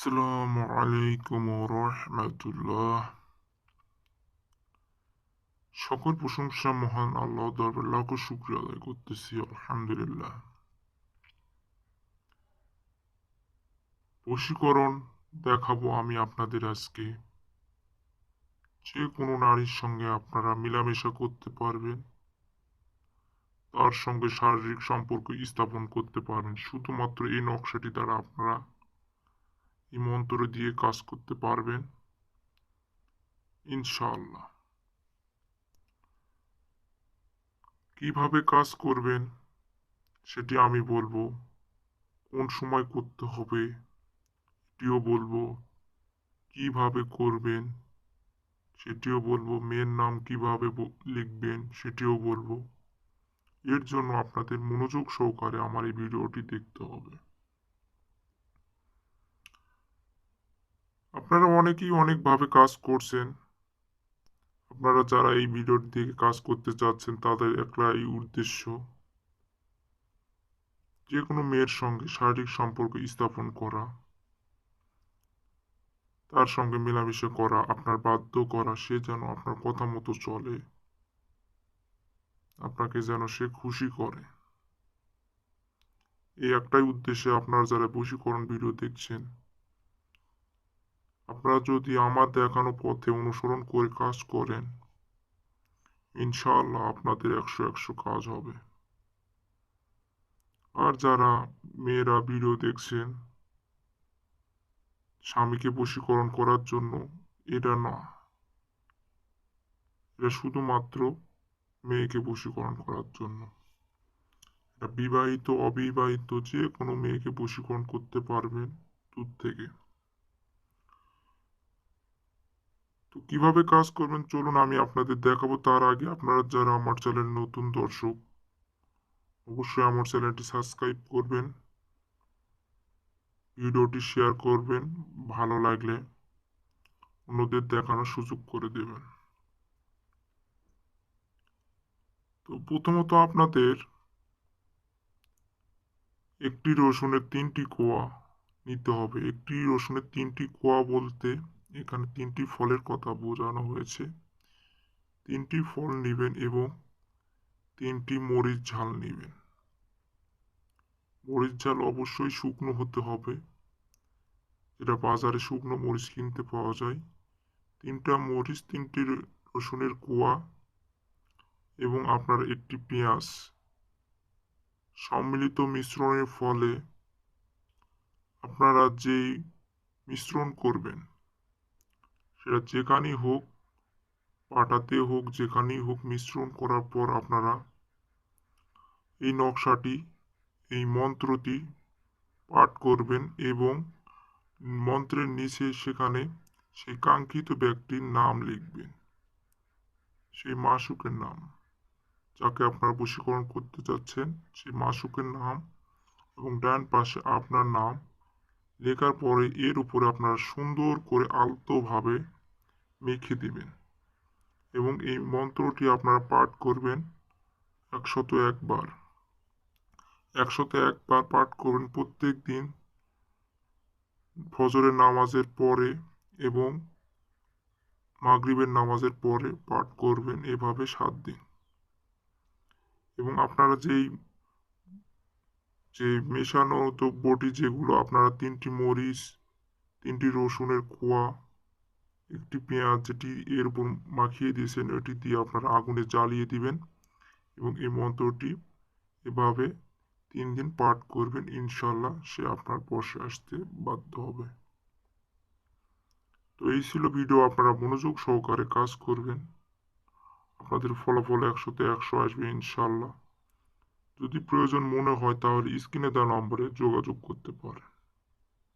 আসসালামু আলাইকুম রহমতুল্লাহ সকল প্রশংসা মহান আল্লাহ দরবার লাখো শুক্রিয়া আদায় করতেছি আলহামদুলিল্লাহ বশীকরণ দেখাবো আমি আপনাদের আজকে যে কোনো নারীর সঙ্গে আপনারা মেলামেশা করতে পারবেন তার সঙ্গে শারীরিক সম্পর্ক স্থাপন করতে পারবেন শুধুমাত্র এই নকশাটি দ্বারা আপনারা এই মন্ত্র দিয়ে কাজ করতে পারবেন ইনশাআল্লাহ কীভাবে কাজ করবেন সেটি আমি বলব কোন সময় করতে হবে এটিও বলব কীভাবে করবেন সেটিও বলব মেয়ের নাম কীভাবে লিখবেন সেটিও বলব এর জন্য আপনাদের মনোযোগ সহকারে আমার এই ভিডিওটি দেখতে হবে আপনারা অনেকেই অনেকভাবে কাজ করছেন। আপনারা যারা এই ভিডিওটি দেখে কাজ করতে চাচ্ছেন, তাদের একলাই উদ্দেশ্য যে কোনো মেয়ের সঙ্গে শারীরিক সম্পর্ক স্থাপন করা, তার সঙ্গে মেলামেশা করা, আপনার বাধ্য করা, সে যেন আপনার কথা মতো চলে, আপনাকে যেন সে খুশি করে। এই একটাই উদ্দেশ্যে আপনার যারা বশীকরণ ভিডিও দেখছেন আপনারা যদি আমার দেখানো পথে অনুসরণ করে কাজ করেন, ইনশাআল্লাহ আপনাদের একশো একশো কাজ হবে। আর যারা মেয়েরা ভিডিও দেখছেন, স্বামীকে বশীকরণ করার জন্য এটা না। এটা শুধুমাত্র মেয়েকে বশীকরণ করার জন্য। বিবাহিত, অবিবাহিত যে কোনো মেয়েকে বশীকরণ করতে পারবেন দূর থেকে। তো কীভাবে কাজ করবেন? চলুন আমি আপনাদের দেখাবো। তার আগে আপনারা যারা আমার চ্যানেল নতুন দর্শক, অবশ্যই আমার চ্যানেলটি সাবস্ক্রাইব করবেন, ভিডিওটি শেয়ার করবেন, ভালো লাগলে অন্যদের দেখানোর সুযোগ করে দেবেন। তো প্রথমত আপনাদের একটি রসুনের তিনটি কোয়া নিতে হবে। একটি রসুনের তিনটি কোয়া বলতে এখানে তিনটি ফলের কথা বোঝানো হয়েছে। তিনটি ফল নেবেন এবং তিনটি মরিচ ঝাল নেবেন। মরিচ ঝাল অবশ্যই শুকনো হতে হবে। যেটা বাজারে শুকনো মরিচ কিনতে পাওয়া যায়। তিনটা মরিচ, তিনটি রসুনের কুয়া এবং আপনার একটি পেঁয়াজ। সম্মিলিত মিশ্রণের ফলে আপনারা যেই মিশ্রণ করবেন সেটা যেখানেই হোক, পাটাতে হোক, যেখানেই হোক মিশ্রণ করার পর আপনারা এই নকশাটি, এই মন্ত্রটি পাঠ করবেন এবং মন্ত্রের নিচে সেখানে সেই কাঙ্ক্ষিত ব্যক্তির নাম লিখবেন। সেই মাসুকের নাম। যাকে আপনারা বশীকরণ করতে চাচ্ছেন সেই মাসুকের নাম এবং ডান পাশে আপনার নাম লেখার পরে এর উপরে আপনারা সুন্দর করে আলতোভাবে মেখে দিবেন। এবং এই মন্ত্রটি আপনারা পাঠ করবেন একশত একবার একশত একবার পাঠ করবেন প্রত্যেক দিন ফজরের নামাজের পরে এবং মাগরিবের নামাজের পরে পাঠ করবেন এভাবে সাত দিন। এবং আপনারা যেই যে মেশানো দ্রব্যটি যেগুলো আপনারা তিনটি মরিচ, তিনটি রসুনের কোয়া একটি পেঁয়াজ যেটি এর উপর মাখিয়ে দিয়েছেন, এটি দিয়ে আপনারা আগুনে জ্বালিয়ে দিবেন এবং এই মন্ত্রটি এভাবে তিন দিন পাঠ করবেন ইনশাল্লাহ সে আপনার বসে আসতে বাধ্য হবে। তো এই ছিল ভিডিও, আপনারা মনোযোগ সহকারে কাজ করবেন। আপনাদের ফলাফল একশোতে একশো আসবে ইনশাল্লাহ যদি প্রয়োজন মনে হয় তাহলে স্ক্রিনে দেওয়া নম্বরে যোগাযোগ করতে পারেন।